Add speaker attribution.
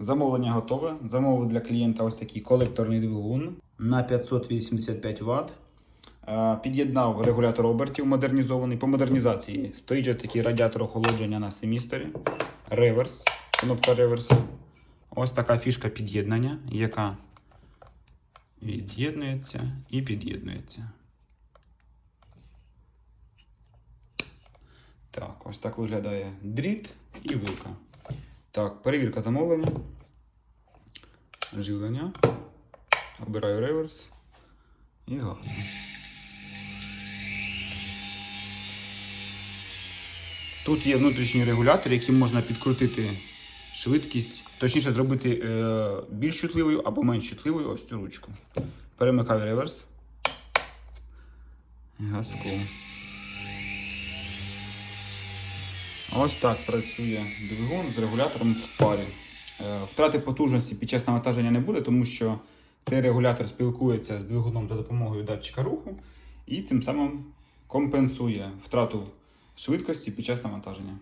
Speaker 1: Замовлення готове. Замовив для клієнта ось такий колекторний двигун на 585 Вт. Е, Під'єднав регулятор обертів модернізований. По модернізації стоїть ось такий радіатор охолодження на семісторі. Реверс. Кнопка реверсу. Ось така фішка під'єднання, яка від'єднується і під'єднується. Так, ось так виглядає дріт і вилка. Так, перевірка замовлення. Живлення. Обираю реверс. І гасну. Тут є внутрішній регулятор, яким можна підкрутити швидкість, точніше зробити е, більш чутливою або менш чутливою ось цю ручку. Перемикаю реверс. Газку. Ось так працює двигун з регулятором в парі. Е, Втрати потужності під час навантаження не буде, тому що цей регулятор спілкується з двигуном за допомогою датчика руху і тим самим компенсує втрату швидкості під час навантаження.